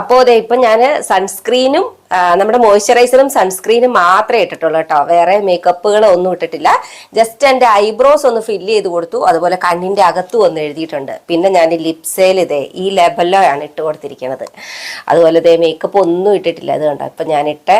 അപ്പോൾ അതെ ഇപ്പം ഞാൻ സൺസ്ക്രീനും നമ്മുടെ മോയ്സ്ചറൈസറും സൺസ്ക്രീനും മാത്രമേ ഇട്ടിട്ടുള്ളൂ കേട്ടോ. വേറെ മേക്കപ്പുകൾ ഒന്നും ഇട്ടിട്ടില്ല. ജസ്റ്റ് എന്റെ ഐബ്രോസ് ഒന്ന് ഫില്ല് ചെയ്ത് കൊടുത്തു. അതുപോലെ കണ്ണിന്റെ അകത്തും ഒന്ന് എഴുതിയിട്ടുണ്ട്. പിന്നെ ഞാൻ ലിപ്സേൽ ഇതേ ഈ ലെബലിലാണ് ഇട്ട് കൊടുത്തിരിക്കുന്നത് അതുപോലെ ഇതേ മേക്കപ്പ് ഒന്നും ഇട്ടിട്ടില്ല. അത് കണ്ടോ? ഇപ്പം ഞാനിട്ട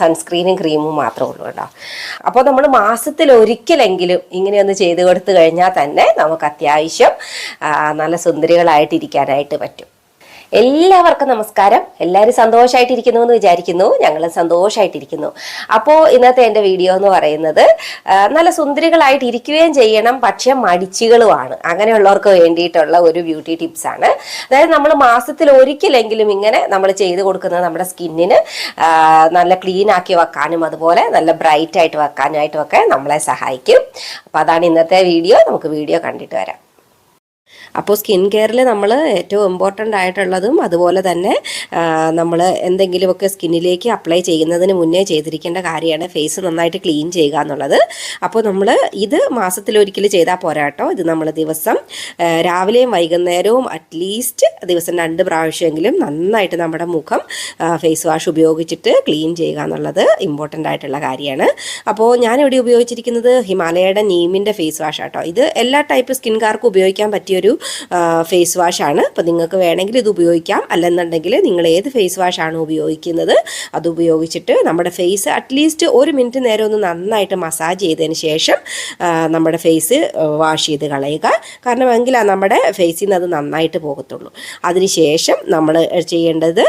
സൺസ്ക്രീനും ക്രീമും മാത്രമേ ഉള്ളൂ കേട്ടോ. അപ്പോൾ നമ്മൾ മാസത്തിൽ ഒരിക്കലെങ്കിലും ഇങ്ങനെയൊന്ന് ചെയ്ത് കൊടുത്തു കഴിഞ്ഞാൽ തന്നെ നമുക്ക് അത്യാവശ്യം നല്ല സുന്ദരികളായിട്ട് ഇരിക്കാനായിട്ട് പറ്റും. എല്ലാവർക്കും നമസ്കാരം. എല്ലാവരും സന്തോഷമായിട്ടിരിക്കുന്നു എന്ന് വിചാരിക്കുന്നു. ഞങ്ങൾ സന്തോഷമായിട്ടിരിക്കുന്നു അപ്പോൾ ഇന്നത്തെ എന്റെ വീഡിയോ എന്ന് പറയുന്നത് നല്ല സുന്ദരികളായിട്ട് ഇരിക്കുകയും ചെയ്യണം പക്ഷേ മടിച്ചുകളുമാണ്. അങ്ങനെയുള്ളവർക്ക് വേണ്ടിയിട്ടുള്ള ഒരു ബ്യൂട്ടി ടിപ്സ് ആണ്. അതായത് നമ്മൾ മാസത്തിൽ ഒരിക്കലെങ്കിലും ഇങ്ങനെ നമ്മൾ ചെയ്ത് കൊടുക്കുന്നത് നമ്മുടെ സ്കിന്നിന് നല്ല ക്ലീൻ ആക്കി വെക്കാനും അതുപോലെ നല്ല ബ്രൈറ്റ് ആയിട്ട് വെക്കാനായിട്ടും ഒക്കെ നമ്മളെ സഹായിക്കും. അപ്പോൾ അതാണ് ഇന്നത്തെ വീഡിയോ. നമുക്ക് വീഡിയോ കണ്ടിട്ട് വരാം. അപ്പോൾ സ്കിൻ കെയറിൽ നമ്മൾ ഏറ്റവും ഇമ്പോർട്ടന്റ് ആയിട്ടുള്ളതും അതുപോലെ തന്നെ നമ്മൾ എന്തെങ്കിലുമൊക്കെ സ്കിന്നിലേക്ക് അപ്ലൈ ചെയ്യുന്നതിന് മുന്നേ ചെയ്തിരിക്കേണ്ട കാര്യമാണ് ഫേസ് നന്നായിട്ട് ക്ലീൻ ചെയ്യുക എന്നുള്ളത്. അപ്പോൾ നമ്മൾ ഇത് മാസത്തിലൊരിക്കൽ ചെയ്താൽ പോരാട്ടോ ഇത് നമ്മൾ ദിവസം രാവിലെയും വൈകുന്നേരവും അറ്റ്ലീസ്റ്റ് ദിവസം രണ്ട് പ്രാവശ്യമെങ്കിലും നന്നായിട്ട് നമ്മുടെ മുഖം ഫേസ് വാഷ് ഉപയോഗിച്ചിട്ട് ക്ലീൻ ചെയ്യുക എന്നുള്ളത് ഇമ്പോർട്ടന്റ് ആയിട്ടുള്ള കാര്യമാണ്. അപ്പോൾ ഞാനിവിടെ ഉപയോഗിച്ചിരിക്കുന്നത് ഹിമാലയയുടെ നീമിന്റെ ഫേസ് വാഷ് ആട്ടോ ഇത് എല്ലാ ടൈപ്പ് സ്കിൻകാർക്കും ഉപയോഗിക്കാൻ പറ്റിയൊരു ഫേസ് വാഷാണ് അപ്പോൾ നിങ്ങൾക്ക് വേണമെങ്കിൽ ഇത് ഉപയോഗിക്കാം. അല്ലെന്നുണ്ടെങ്കിൽ നിങ്ങൾ ഏത് ഫേസ് വാഷാണ് ഉപയോഗിക്കുന്നത് അത് ഉപയോഗിച്ചിട്ട് നമ്മുടെ ഫേസ് അറ്റ്ലീസ്റ്റ് ഒരു മിനിറ്റ് നേരം ഒന്ന് നന്നായിട്ട് മസാജ് ചെയ്തതിന് ശേഷം നമ്മുടെ ഫേസ് വാഷ് ചെയ്ത് കളയുക. കാരണം എങ്കിലാണ് നമ്മുടെ ഫേസിൽ നിന്ന് അത് നന്നായിട്ട് പോകത്തുള്ളൂ. അതിനുശേഷം നമ്മൾ ചെയ്യേണ്ടത്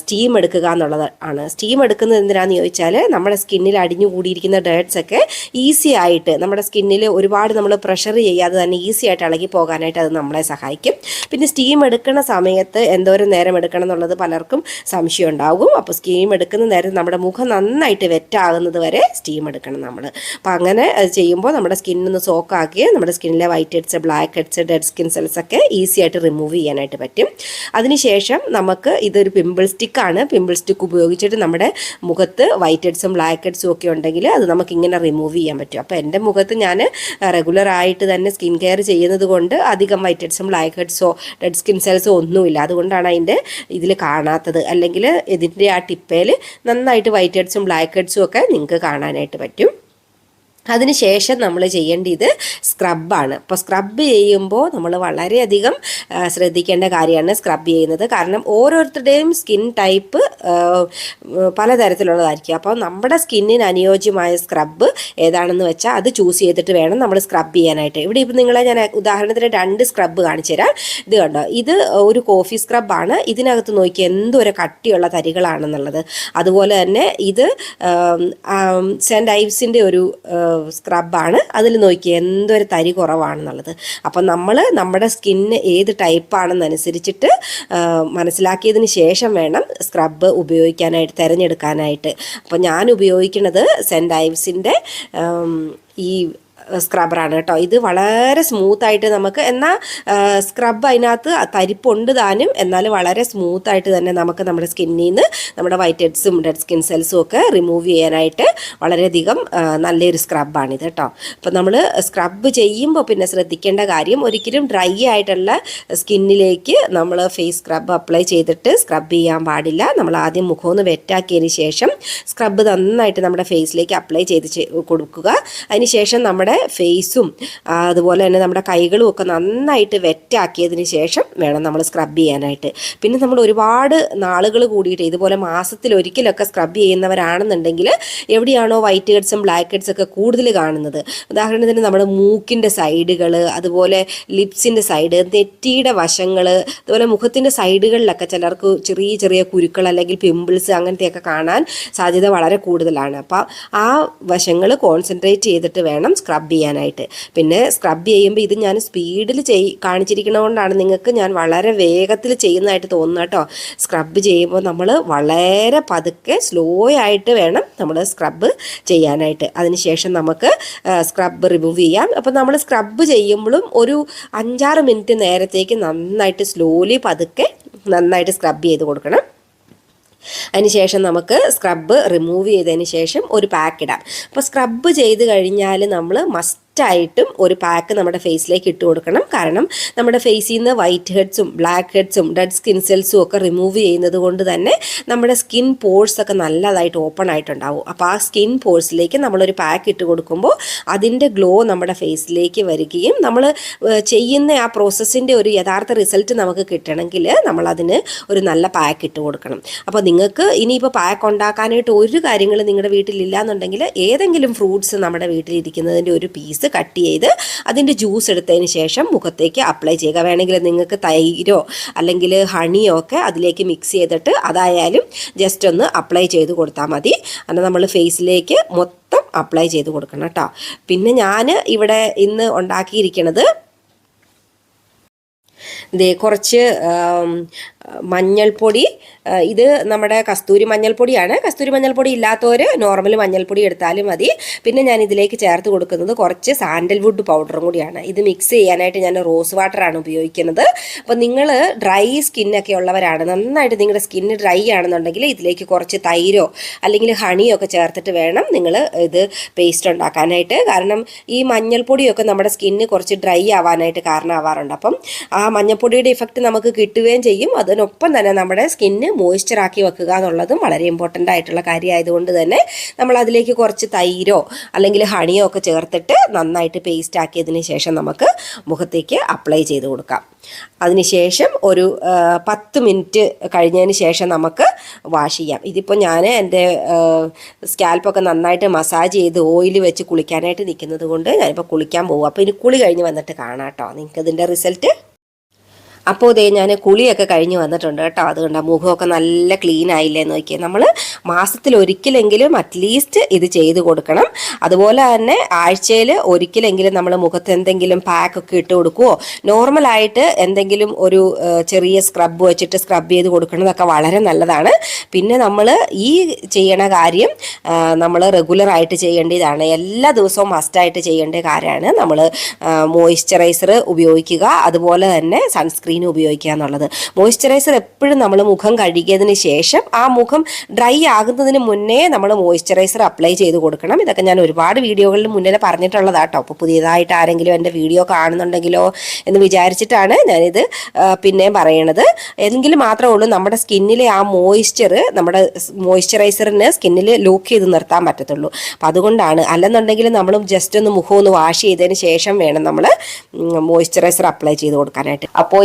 സ്റ്റീം എടുക്കുക എന്നുള്ളത് ആണ്. സ്റ്റീം എടുക്കുന്നത് എന്തിനാന്ന് ചോദിച്ചാൽ നമ്മുടെ സ്കിന്നിൽ അടിഞ്ഞു കൂടിയിരിക്കുന്ന ഡേർട്സ് ഒക്കെ ഈസി ആയിട്ട് നമ്മുടെ സ്കിന്നിൽ ഒരുപാട് നമ്മൾ പ്രഷർ ചെയ്യാതെ തന്നെ ഈസി ആയിട്ട് ഇളകി പോകാനായിട്ട് നമ്മളെ സഹായിക്കും. പിന്നെ സ്റ്റീം എടുക്കുന്ന സമയത്ത് എന്തോരം നേരം എടുക്കണം എന്നുള്ളത് പലർക്കും സംശയം ഉണ്ടാകും. അപ്പോൾ സ്റ്റീം എടുക്കുന്ന നേരം നമ്മുടെ മുഖം നന്നായിട്ട് വെറ്റാകുന്നത് വരെ സ്റ്റീം എടുക്കണം നമ്മൾ അപ്പോൾ അങ്ങനെ ചെയ്യുമ്പോൾ നമ്മുടെ സ്കിന്നൊന്ന് സോക്കാക്കി നമ്മുടെ സ്കിന്നിലെ white heads black heads dead skin cells ഒക്കെ ഈസി ആയിട്ട് റിമൂവ് ചെയ്യാനായിട്ട് പറ്റും. അതിനുശേഷം നമുക്ക് ഇതൊരു പിമ്പിൾ സ്റ്റിക്കാണ് പിമ്പിൾ സ്റ്റിക്ക് ഉപയോഗിച്ചിട്ട് നമ്മുടെ മുഖത്ത് വൈറ്റ് ഹെഡ്സും ബ്ലാക്ക് ഹെഡ്സും ഒക്കെ ഉണ്ടെങ്കിൽ അത് നമുക്ക് ഇങ്ങനെ റിമൂവ് ചെയ്യാൻ പറ്റും. അപ്പോൾ എന്റെ മുഖത്ത് ഞാൻ റെഗുലർ ആയിട്ട് തന്നെ സ്കിൻ കെയർ ചെയ്യുന്നത് കൊണ്ട് അധികം വൈറ്റ് ഹെഡ്സും ബ്ലാക്ക് ഹെഡ്സോ ഡെഡ് സ്കിൻ സെൽസോ ഒന്നുമില്ല. അതുകൊണ്ടാണ് അതിന്റെ ഇതിൽ കാണാത്തത്. അല്ലെങ്കിൽ ഇതിന്റെ ആ ടിപ്പയിൽ നന്നായിട്ട് വൈറ്റ് ഹെഡ്സും ബ്ലാക്ക് ഹെഡ്സും ഒക്കെ നിങ്ങൾക്ക് കാണാനായിട്ട് പറ്റും. അതിനുശേഷം നമ്മൾ ചെയ്യേണ്ടത് സ്ക്രബാണ് അപ്പോൾ സ്ക്രബ് ചെയ്യുമ്പോൾ നമ്മൾ വളരെയധികം ശ്രദ്ധിക്കേണ്ട കാര്യമാണ് സ്ക്രബ് ചെയ്യുന്നത്. കാരണം ഓരോരുത്തരുടെയും സ്കിൻ ടൈപ്പ് പലതരത്തിലുള്ളതായിരിക്കും. അപ്പോൾ നമ്മുടെ സ്കിന്നിന് അനുയോജ്യമായ സ്ക്രബ് ഏതാണെന്ന് വെച്ചാൽ അത് ചൂസ് ചെയ്തിട്ട് വേണം നമ്മൾ സ്ക്രബ് ചെയ്യാനായിട്ട്. ഇവിടെ ഇപ്പം നിങ്ങളെ ഞാൻ ഉദാഹരണത്തിന് രണ്ട് സ്ക്രബ് കാണിച്ചു തരാം. ഇത് കണ്ടോ? ഇത് ഒരു കോഫി സ്ക്രബാണ് ഇതിനകത്ത് നോക്കി എന്തൊരു കട്ടിയുള്ള തരികളാണെന്നുള്ളത്. അതുപോലെ തന്നെ ഇത് സെന്റ് ഐവ്സിന്റെ ഒരു സ്ക്രബാണ് അതിൽ നോക്കി എന്തൊരു തരി കുറവാണെന്നുള്ളത്. അപ്പം നമ്മൾ നമ്മുടെ സ്കിന്ന് ഏത് ടൈപ്പാണെന്നനുസരിച്ചിട്ട് മനസ്സിലാക്കിയതിന് ശേഷം വേണം സ്ക്രബ് ഉപയോഗിക്കാനായിട്ട് തിരഞ്ഞെടുക്കാനായിട്ട്. അപ്പോൾ ഞാൻ ഉപയോഗിക്കുന്നത് സെന്റ് ഐവ്സിന്റെ ഈ സ്ക്രബറാണ് കേട്ടോ. ഇത് വളരെ സ്മൂത്തായിട്ട് നമുക്ക് എന്നാൽ സ്ക്രബ് അതിനകത്ത് തരിപ്പുണ്ട് താനും. എന്നാൽ വളരെ സ്മൂത്തായിട്ട് തന്നെ നമുക്ക് നമ്മുടെ സ്കിന്നിൽ നിന്ന് നമ്മുടെ വൈറ്റ് ഹെഡ്സും ഡെഡ് സ്കിൻ സെൽസും ഒക്കെ റിമൂവ് ചെയ്യാനായിട്ട് വളരെയധികം നല്ലൊരു സ്ക്രബാണിത് കേട്ടോ. അപ്പോൾ നമ്മൾ സ്ക്രബ് ചെയ്യുമ്പോൾ പിന്നെ ശ്രദ്ധിക്കേണ്ട കാര്യം ഒരിക്കലും ഡ്രൈ ആയിട്ടുള്ള സ്കിന്നിലേക്ക് നമ്മൾ ഫേസ് സ്ക്രബ് അപ്ലൈ ചെയ്തിട്ട് സ്ക്രബ് ചെയ്യാൻ പാടില്ല. നമ്മൾ ആദ്യം മുഖം ഒന്ന് വെറ്റാക്കിയതിന് ശേഷം സ്ക്രബ് നന്നായിട്ട് നമ്മുടെ ഫേസിലേക്ക് അപ്ലൈ ചെയ്ത് കൊടുക്കുക. കൊടുക്കുക അതിനുശേഷം നമ്മുടെ ഫേസും അതുപോലെ തന്നെ നമ്മുടെ കൈകളും ഒക്കെ നന്നായിട്ട് വെറ്റാക്കിയതിന് ശേഷം വേണം നമ്മൾ സ്ക്രബ് ചെയ്യാനായിട്ട്. പിന്നെ നമ്മൾ ഒരുപാട് നാളുകൾ കൂടിയിട്ട് ഇതുപോലെ മാസത്തിൽ ഒരിക്കലൊക്കെ സ്ക്രബ് ചെയ്യുന്നവരാണെന്നുണ്ടെങ്കിൽ എവിടെയാണോ വൈറ്റ് ഹെഡ്സും ബ്ലാക്ക് ഹെഡ്സ് ഒക്കെ കൂടുതൽ കാണുന്നത്. ഉദാഹരണത്തിന് നമ്മുടെ മൂക്കിന്റെ സൈഡുകൾ അതുപോലെ ലിപ്സിന്റെ സൈഡ് നെറ്റിയുടെ വശങ്ങൾ അതുപോലെ മുഖത്തിന്റെ സൈഡുകളിലൊക്കെ ചിലർക്ക് ചെറിയ ചെറിയ കുരുക്കൾ അല്ലെങ്കിൽ പിമ്പിൾസ് അങ്ങനത്തെയൊക്കെ കാണാൻ സാധ്യത വളരെ കൂടുതലാണ്. അപ്പോൾ ആ വശങ്ങൾ കോൺസെൻട്രേറ്റ് ചെയ്തിട്ട് വേണം സ്ക്രബ് ചെയ്യാനായിട്ട്. പിന്നെ സ്ക്രബ് ചെയ്യുമ്പോൾ ഇത് ഞാൻ സ്പീഡിൽ ചെയ് കാണിച്ചിരിക്കണതുകൊണ്ടാണ് നിങ്ങൾക്ക് ഞാൻ വളരെ വേഗത്തിൽ ചെയ്യുന്നതായിട്ട് തോന്നുന്നത് കേട്ടോ. സ്ക്രബ് ചെയ്യുമ്പോൾ നമ്മൾ വളരെ പതുക്കെ സ്ലോ ആയിട്ട് വേണം നമ്മൾ സ്ക്രബ് ചെയ്യാനായിട്ട്. അതിനുശേഷം നമുക്ക് സ്ക്രബ് റിമൂവ് ചെയ്യാം. അപ്പോൾ നമ്മൾ സ്ക്രബ് ചെയ്യുമ്പോഴും ഒരു അഞ്ചാറ് മിനിറ്റ് നേരത്തേക്ക് നന്നായിട്ട് സ്ലോലി പതുക്കെ നന്നായിട്ട് സ്ക്രബ് ചെയ്ത് കൊടുക്കണം. അതിനുശേഷം നമുക്ക് സ്ക്രബ്ബ് റിമൂവ് ചെയ്തതിന് ശേഷം ഒരു പാക്ക് ഇടാം. അപ്പോൾ സ്ക്രബ്ബ് ചെയ്ത് കഴിഞ്ഞാൽ നമ്മൾ മസ്റ്റ് മസ്റ്റായിട്ടും ഒരു പാക്ക് നമ്മുടെ ഫേസിലേക്ക് ഇട്ട് കൊടുക്കണം. കാരണം നമ്മുടെ ഫേസിൽ നിന്ന് വൈറ്റ് ഹെഡ്സും ബ്ലാക്ക് ഹെഡ്സും ഡെഡ് സ്കിൻ സെൽസും ഒക്കെ റിമൂവ് ചെയ്യുന്നത് കൊണ്ട് തന്നെ നമ്മുടെ സ്കിൻ പോഴ്സ് ഒക്കെ നല്ലതായിട്ട് ഓപ്പൺ ആയിട്ടുണ്ടാവും. അപ്പോൾ ആ സ്കിൻ പോഴ്സിലേക്ക് നമ്മളൊരു പാക്ക് ഇട്ട് കൊടുക്കുമ്പോൾ അതിന്റെ ഗ്ലോ നമ്മുടെ ഫേസിലേക്ക് വരികയും നമ്മൾ ചെയ്യുന്ന ആ പ്രോസസ്സിന്റെ ഒരു യഥാർത്ഥ റിസൾട്ട് നമുക്ക് കിട്ടണമെങ്കിൽ നമ്മളതിന് ഒരു നല്ല പാക്ക് ഇട്ട് കൊടുക്കണം. അപ്പോൾ നിങ്ങൾക്ക് ഇനിയിപ്പോൾ പാക്ക് ഉണ്ടാക്കാനായിട്ട് ഒരു കാര്യങ്ങളും നിങ്ങളുടെ വീട്ടിലില്ല എന്നുണ്ടെങ്കിൽ ഏതെങ്കിലും ഫ്രൂട്ട്സ് നമ്മുടെ വീട്ടിലിരിക്കുന്നതിന്റെ ഒരു പീസ് കട്ട് ചെയ്ത് അതിന്റെ ജ്യൂസ് എടുത്തതിന് ശേഷം മുഖത്തേക്ക് അപ്ലൈ ചെയ്യുക. വേണമെങ്കിൽ നിങ്ങൾക്ക് തൈരോ അല്ലെങ്കിൽ ഹണിയോ ഒക്കെ അതിലേക്ക് മിക്സ് ചെയ്തിട്ട് അതായാലും ജസ്റ്റ് ഒന്ന് അപ്ലൈ ചെയ്ത് കൊടുത്താൽ മതി. എന്നാൽ നമ്മൾ ഫേസിലേക്ക് മൊത്തം അപ്ലൈ ചെയ്ത് കൊടുക്കണം കേട്ടോ പിന്നെ ഞാൻ ഇവിടെ ഇന്ന് ഉണ്ടാക്കിയിരിക്കുന്നത് ദേ കുറച്ച് മഞ്ഞൾപ്പൊടി ഇത് നമ്മുടെ കസ്തൂരി മഞ്ഞൾപ്പൊടിയാണ്. കസ്തൂരി മഞ്ഞൾപ്പൊടി ഇല്ലാത്തവർ നോർമൽ മഞ്ഞൾപ്പൊടി എടുത്താലും മതി. പിന്നെ ഞാൻ ഇതിലേക്ക് ചേർത്ത് കൊടുക്കുന്നത് കുറച്ച് സാൻഡൽവുഡ് പൗഡറും കൂടിയാണ്. ഇത് മിക്സ് ചെയ്യാനായിട്ട് ഞാൻ റോസ് വാട്ടറാണ് ഉപയോഗിക്കുന്നത്. അപ്പോൾ നിങ്ങൾ ഡ്രൈ സ്കിന്നൊക്കെ ഉള്ളവരാണ് നന്നായിട്ട് നിങ്ങളുടെ സ്കിന്ന് ഡ്രൈ ആണെന്നുണ്ടെങ്കിൽ ഇതിലേക്ക് കുറച്ച് തൈരോ അല്ലെങ്കിൽ ഹണിയോ ഒക്കെ ചേർത്തിട്ട് വേണം നിങ്ങൾ ഇത് പേസ്റ്റ് ഉണ്ടാക്കാനായിട്ട്. കാരണം ഈ മഞ്ഞൾപ്പൊടിയൊക്കെ നമ്മുടെ സ്കിന്ന് കുറച്ച് ഡ്രൈ ആവാനായിട്ട് കാരണമാവാറുണ്ട്. അപ്പം ആ മഞ്ഞൾപ്പൊടിയുടെ ഇഫക്റ്റ് നമുക്ക് കിട്ടുകയും ചെയ്യും. അതിനൊപ്പം തന്നെ നമ്മുടെ സ്കിന്ന് മോയ്സ്ചറാക്കി വെക്കുക എന്നുള്ളതും വളരെ ഇമ്പോർട്ടന്റ് ആയിട്ടുള്ള കാര്യമായതുകൊണ്ട് തന്നെ നമ്മൾ അതിലേക്ക് കുറച്ച് തൈരോ അല്ലെങ്കിൽ ഹണിയോ ഒക്കെ ചേർത്തിട്ട് നന്നായിട്ട് പേസ്റ്റ് ആക്കിയതിന് ശേഷം നമുക്ക് മുഖത്തേക്ക് അപ്ലൈ ചെയ്ത് കൊടുക്കാം. അതിനുശേഷം ഒരു പത്ത് മിനിറ്റ് കഴിഞ്ഞതിന് ശേഷം നമുക്ക് വാഷ് ചെയ്യാം. ഇതിപ്പോൾ ഞാൻ എന്റെ സ്കാൽപ്പൊക്കെ നന്നായിട്ട് മസാജ് ചെയ്ത് ഓയിൽ വെച്ച് കുളിക്കാനായിട്ട് നിൽക്കുന്നത് കൊണ്ട് ഞാനിപ്പോൾ കുളിക്കാൻ പോകും അപ്പോൾ ഇനി കുളി കഴിഞ്ഞ് വന്നിട്ട് കാണാം കേട്ടോ നിങ്ങൾക്കതിന്റെ റിസൾട്ട് അപ്പോൾ ഇതേ ഞാൻ കുളിയൊക്കെ കഴിഞ്ഞ് വന്നിട്ടുണ്ട് കേട്ടോ. അതുകൊണ്ട് മുഖമൊക്കെ നല്ല ക്ലീൻ ആയില്ലേ എന്ന് നോക്കിയാൽ നമ്മൾ മാസത്തിൽ ഒരിക്കലെങ്കിലും അറ്റ്ലീസ്റ്റ് ഇത് ചെയ്ത് കൊടുക്കണം. അതുപോലെ തന്നെ ആഴ്ചയിൽ ഒരിക്കലെങ്കിലും നമ്മൾ മുഖത്ത് എന്തെങ്കിലും പാക്കൊക്കെ ഇട്ട് കൊടുക്കുവോ? നോർമലായിട്ട് എന്തെങ്കിലും ഒരു ചെറിയ സ്ക്രബ് വെച്ചിട്ട് സ്ക്രബ് ചെയ്ത് കൊടുക്കുന്നതൊക്കെ വളരെ നല്ലതാണ്. പിന്നെ നമ്മൾ ഈ ചെയ്യണ കാര്യം നമ്മൾ റെഗുലറായിട്ട് ചെയ്യേണ്ടതാണ്. എല്ലാ ദിവസവും മസ്റ്റായിട്ട് ചെയ്യേണ്ട കാര്യമാണ് നമ്മൾ മോയ്സ്ചറൈസർ ഉപയോഗിക്കുക. അതുപോലെ തന്നെ സൺസ്ക്രീൻ ഉപയോഗിക്കുക എന്നുള്ളത്. മോയ്സ്ചറൈസർ എപ്പോഴും നമ്മൾ മുഖം കഴുകിയതിന് ശേഷം ആ മുഖം ഡ്രൈ ആകുന്നതിന് മുന്നേ നമ്മൾ മോയ്സ്ചറൈസർ അപ്ലൈ ചെയ്ത് കൊടുക്കണം. ഇതൊക്കെ ഞാൻ ഒരുപാട് വീഡിയോകളിൽ മുന്നേ പറഞ്ഞിട്ടുള്ളതാട്ടോ അപ്പോൾ പുതിയതായിട്ട് ആരെങ്കിലും എന്റെ വീഡിയോ കാണുന്നുണ്ടെങ്കിലോ എന്ന് വിചാരിച്ചിട്ടാണ് ഞാനിത് പിന്നെ പറയണത്. എങ്കിലും മാത്രമേ ഉള്ളൂ നമ്മുടെ സ്കിന്നിലെ ആ മോയ്സ്ചർ നമ്മുടെ മോയ്സ്ചറൈസറിന് സ്കിന്നിൽ ലോക്ക് ചെയ്ത് നിർത്താൻ പറ്റത്തുള്ളൂ. അപ്പം അതുകൊണ്ടാണ്. അല്ലെന്നുണ്ടെങ്കിൽ നമ്മൾ ജസ്റ്റ് ഒന്ന് മുഖം ഒന്ന് വാഷ് ചെയ്തതിന് ശേഷം വേണം നമ്മൾ മോയ്സ്ചറൈസർ അപ്ലൈ ചെയ്ത് കൊടുക്കാനായിട്ട്. അപ്പോൾ